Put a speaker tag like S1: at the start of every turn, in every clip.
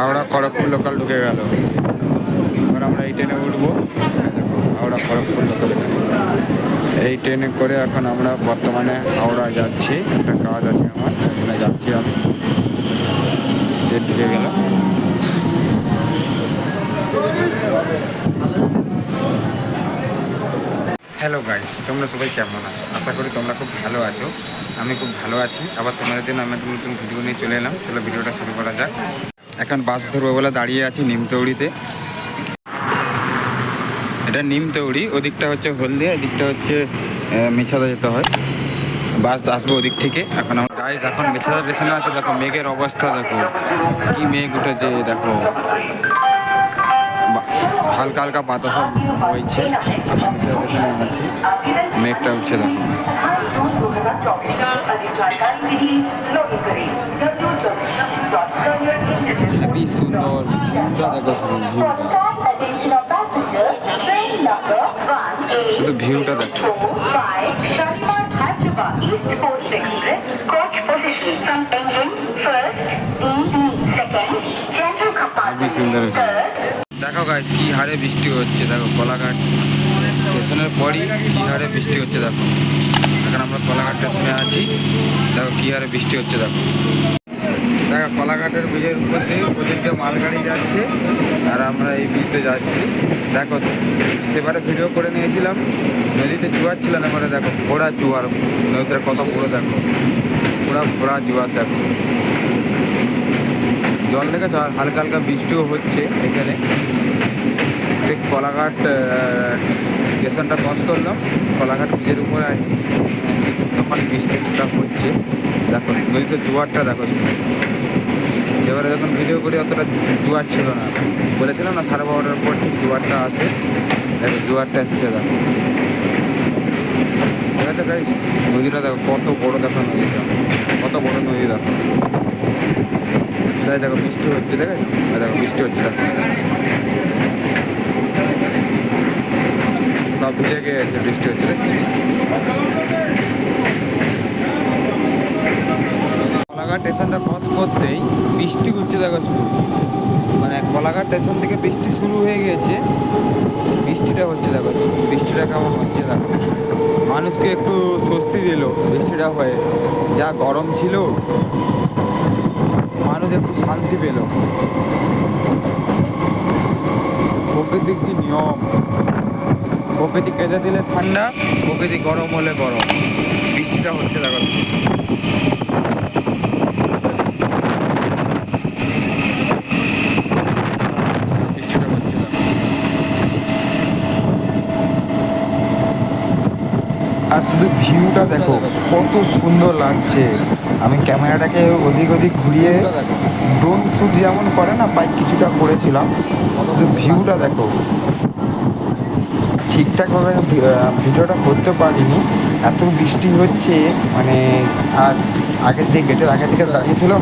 S1: Howrah Kharagpur local ঢুকে গেল। এবার আমরা এই ট্রেনে উঠবো। হাওড়া খড়গপুর লোকাল এই ট্রেনে করে এখন আমরা বর্তমানে হাওড়া যাচ্ছি। একটা কাজ আছে আমার জন্য যাচ্ছি আমি। ট্রেন ঢুকে গেল। হ্যালো গাইস তোমরা সবাই কেমন আছো? আশা করি তোমরা খুব ভালো আছো। আমি খুব ভালো আছি। আবার তোমাদের জন্য আমি একটা নতুন ভিডিও নিয়ে চলে এলাম। চলো ভিডিওটা শুরু করা যাক। এখন বাস ধরবো বলে দাঁড়িয়ে আছি নিমতৌড়িতে এটা নিমতৌড়ি ওদিকটা হচ্ছে হলদিয়া এদিকটা হচ্ছে মেছাদা যেতে হয় বাস আসব ওদিক থেকে এখন আমার গাইস এখন মেছাদা স্টেশনে আছে দেখো মেঘের অবস্থা দেখো কি মেঘ উঠেছে দেখো হালকা হালকা বইছে এখন মেছাদা মেঘটা উঠছে দেখো হেবি সুন্দর ভিউটা দেখো ভিউটা শুধু ভিউটা দেখো। হেবি সুন্দর। দেখো গাইস কি হারে বৃষ্টি হচ্ছে, দেখো কলাঘাট স্টেশনের পরই কি হারে বৃষ্টি হচ্ছে, দেখো। এখন আমরা কলাঘাট স্টেশনে আছি, দেখো কি হারে বৃষ্টি হচ্ছে, দেখো। দেখো কলাঘাটের ব্রিজের উপর দিয়ে ওদিকে মালগাড়ি যাচ্ছে, আর আমরা এই ব্রিজতে যাচ্ছি। দেখো, সেবারে ভিডিও করে নিয়েছিলাম, নদীতে জোয়ার ছিল না, এবারে দেখো, ঘোড়া জোয়ার, নদীতে কত পুরো দেখো, পুরা ঘোড়া জোয়ার দেখো। জল লেগেছে, আর হালকা হালকা বৃষ্টিও হচ্ছে এখানে। ঠিক কলাঘাট স্টেশনটা ক্রস করলাম, কলাঘাট ব্রিজের উপরে আছি। তখন বৃষ্টিটা হচ্ছে। দেখো নদীতে জোয়ারটা দেখো। এবারে যখন ভিডিও করি, অতটা জোয়ার ছিল না। বলেছিলাম না, সাড়ে বারোটার পর ঠিক জোয়ারটা আসে। দেখো, জোয়ারটা এসেছে, দেখো। ঠিক আছে নদীটা দেখো, কত বড় দেখো নদীটা। কত বড় নদী দেখো। তাই দেখো, বৃষ্টি হচ্ছে দেখো দেখো, বৃষ্টি হচ্ছে, দেখো। সব গেছে, বৃষ্টি হচ্ছে, দেখছি? কলাঘাট স্টেশনটা ক্রস করতেই বৃষ্টি হচ্ছে দেখো শুরু মানে কলাঘাট স্টেশন থেকে বৃষ্টি শুরু হয়ে গিয়েছে। বৃষ্টিটা হচ্ছে দেখো, বৃষ্টিটা কেমন হচ্ছে দেখো। মানুষকে একটু স্বস্তি দিল বৃষ্টিটা হয়ে। যা গরম ছিল, মানুষ একটু শান্তি পেল। প্রকৃতির কি নিয়ম? প্রকৃতি কেঁদে দিলে ঠান্ডা, প্রকৃতি গরম হলে গরম। বৃষ্টিটা হচ্ছে দেখো বৃষ্টিটা হচ্ছে দেখো আর শুধু ভিউটা দেখো, কত সুন্দর লাগছে। আমি ক্যামেরাটাকে ওদিক ওদিক ঘুরিয়ে ড্রোন শ্যুট যেমন করে না বাইক কিছুটা করেছিলাম, শুধু ভিউটা দেখো। ঠিকঠাকভাবে ভিডিওটা করতে পারিনি। এত বৃষ্টি হচ্ছে মানে আর আগের দিকে গেটের আগের দিকে দাঁড়িয়েছিলাম,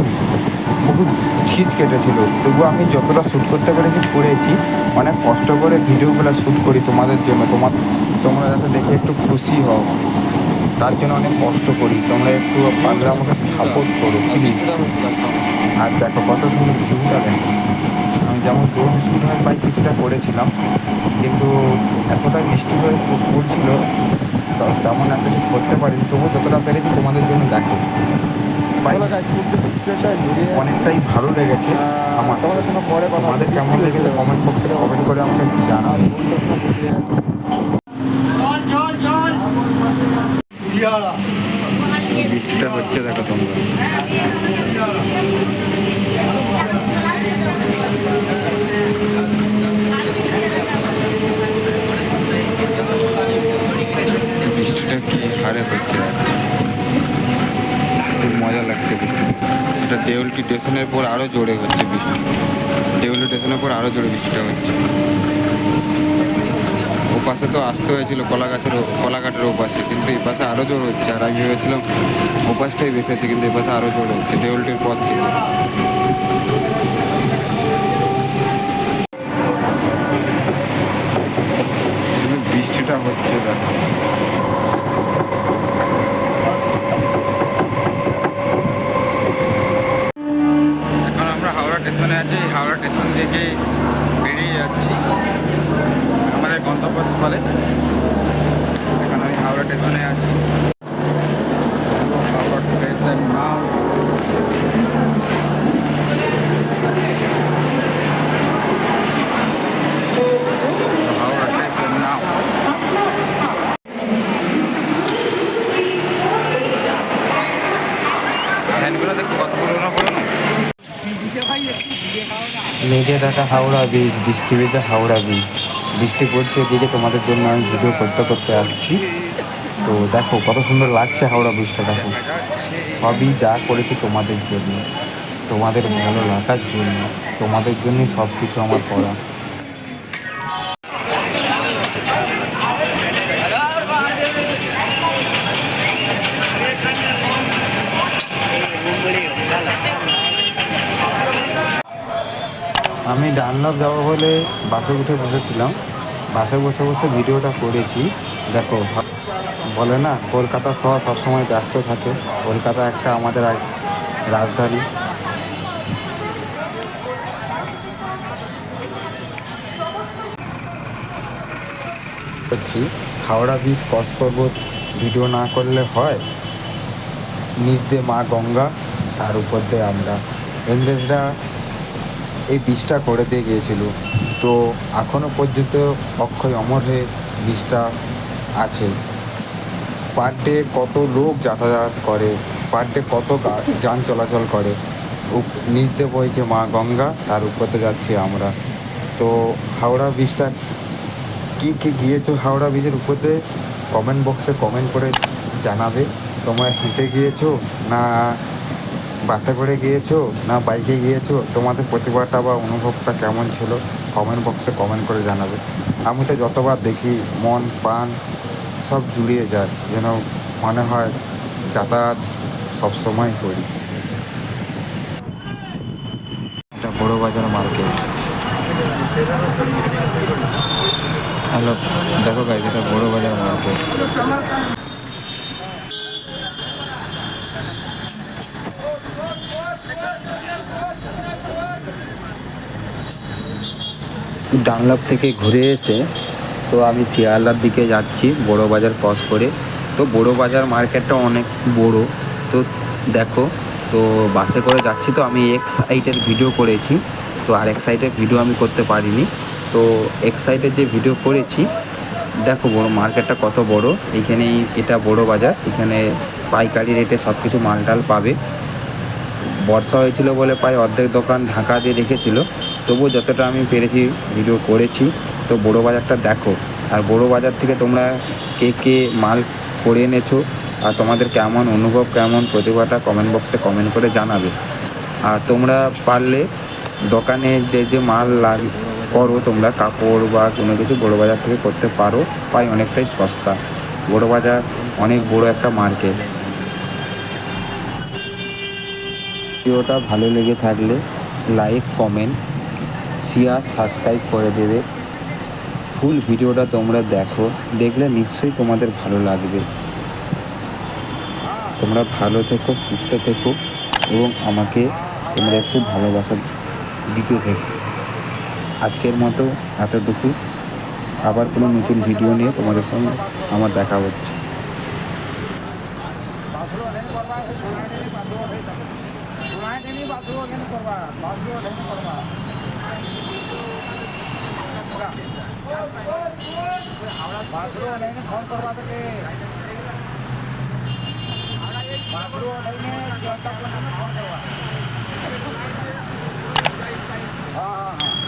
S1: বহু ছিচ কেটেছিল। তবু আমি যতটা শ্যুট করতে পেরেছি, করেছি। অনেক কষ্ট করে ভিডিওগুলো শ্যুট করি তোমাদের জন্য, তোমার তোমরা যাতে দেখে একটু খুশি হও। তার জন্য অনেক কষ্ট করি। তোমরা একটু পারলে আমাকে সাপোর্ট করো প্লিজ আর দেখো কত সুন্দর ভিউটা দেখো। আমি যেমন ড্রোন শ্যুট হয় বাইক কিছুটা করেছিলাম। কিন্তু এতটা বৃষ্টি হয়ে পড়ছিল তেমন একটা ঠিক করতে পারিনি। তবু যতটা পেরেছি তোমাদের জন্য দেখো। অনেকটাই ভালো লেগেছে আমার। তোমাদের কেমন লেগেছে? কমেন্ট বক্সে কমেন্ট করে আমাকে জানাও বৃষ্টিটা হচ্ছে, দেখো তোমরা। বৃষ্টিটা কি হারে হচ্ছে? খুব মজা লাগছে বৃষ্টি। এটা দেউলটি স্টেশনের পর আরও জোরে হচ্ছে বৃষ্টি। দেউলটি স্টেশনের পর আরও জোরে বৃষ্টিটা হচ্ছে। ও পাশে তো আসতে হয়েছিল কলা গাছের কলাঘাটের ওপাশে পাশে কিন্তু এই পাশে আরও জোর হচ্ছে। আর আমি ভেবেছিলাম ওপাশটাই পাশটাই বেশি হচ্ছে কিন্তু এই পাশে আরও জোর হচ্ছে দেউলটির পথ থেকে। বৃষ্টিটা হচ্ছে দেখো। মেঘে দেখা হাওড়া ব্রিজ বৃষ্টি বেঁধে হাওড়া ব্রিজ বৃষ্টি পড়ছে এদিকে, তোমাদের জন্য আমি ভিডিও করতে করতে আসছি। তো দেখো, কত সুন্দর লাগছে হাওড়া ব্রিজটা দেখো। সবই যা করেছি তোমাদের জন্য, তোমাদের ভালো লাগার জন্য, তোমাদের জন্যই সব কিছু আমার করা। আমি ডানলপ যাব বলে বাসে উঠে বসেছিলাম। বাসে বসে বসে ভিডিওটা করেছি। দেখো, বলে না, কলকাতা শহর সবসময় ব্যস্ত থাকে। কলকাতা একটা আমাদের রাজধানী। করছি হাওড়া ব্রিজ ক্রস করব। ভিডিও না করলে হয়? নিচ দিয়ে মা গঙ্গা, তার উপর দিয়ে আমরা। ইংরেজরা এই বীজটা করে দিয়ে গিয়েছিল। তো এখনও পর্যন্ত অক্ষয় অমর হয়ে বীজটা আছে। পার ডে কত লোক যাতায়াত করে পার ডে কত যান চলাচল করে। নিচ দিয়ে বইছে মা গঙ্গা, তার উপরে যাচ্ছি আমরা। তো হাওড়া ব্রিজটা কী কী গিয়েছো হাওড়া ব্রিজের উপর কমেন্ট বক্সে কমেন্ট করে জানাবে। তোমরা হেঁটে গিয়েছো না বাসে করে গিয়েছো না বাইকে গিয়েছো? তোমাদের প্রতিবারটা বা অনুভবটা কেমন ছিল? কমেন্ট বক্সে কমেন্ট করে জানাবে। আমি তো যতবার দেখি, মন, প্রাণ সব জুড়িয়ে যায়। যেন মনে হয় যাতায়াত সবসময় করি। এটা বড় বাজার মার্কেট। হ্যালো, দেখো গাইজ এটা বড় বাজার মার্কেট। ডানলপ থেকে ঘুরে এসে তো আমি শিয়ালদার দিকে যাচ্ছি, বড় বাজার ক্রস করে। তো বড় বাজার মার্কেটটা অনেক বড়। তো দেখো, তো বাসে করে যাচ্ছি তো আমি এক সাইডের ভিডিও করেছি। তো আর এক সাইডের ভিডিও আমি করতে পারিনি। তো এক সাইডের যে ভিডিও করেছি, দেখো বড় মার্কেটটা কত বড়। এইখানেই এটা বড় বাজার। এখানে পাইকারি রেটে সব কিছু মালটাল পাবে। বর্ষা হয়েছিল বলে প্রায় অর্ধেক দোকান ঢাকা দিয়ে রেখেছিল। তবুও যতটা আমি পেরেছি ভিডিও করেছি, তো বড়ো বাজারটা দেখো। আর বড়ো বাজার থেকে তোমরা কে কে মাল করে এনেছো আর তোমাদের কেমন অনুভব, কেমন প্রতিভাটা কমেন্ট বক্সে কমেন্ট করে জানাবে। আর তোমরা পারলে দোকানে যে যে মাল লাগ, করো, তোমরা কাপড় বা কোনো কিছু বড় বাজার থেকে করতে পারো পাই অনেকটাই সস্তা। বড় বাজার অনেক বড় একটা মার্কেট। ভিডিওটা ভালো লেগে থাকলে লাইক কমেন্ট শেয়ার সাবস্ক্রাইব করে দেবে। ফুল ভিডিওটা তোমরা দেখো, দেখলে নিশ্চয়ই তোমাদের ভালো লাগবে। তোমরা ভালো থেকো, সুস্থ থেকো এবং আমাকে তোমরা একটু ভালোবাসা। দিতে থেকো। আজকের মতো এতটুকু। আবার কোনো নতুন ভিডিও নিয়ে তোমাদের সঙ্গে আমার দেখা হচ্ছে।
S2: করবা। করবা। વાસળોવાળાને ફોન કરવા તો કે વાસળોવાળાને સ્વતંત્ર ફોન કરવા હા હા હા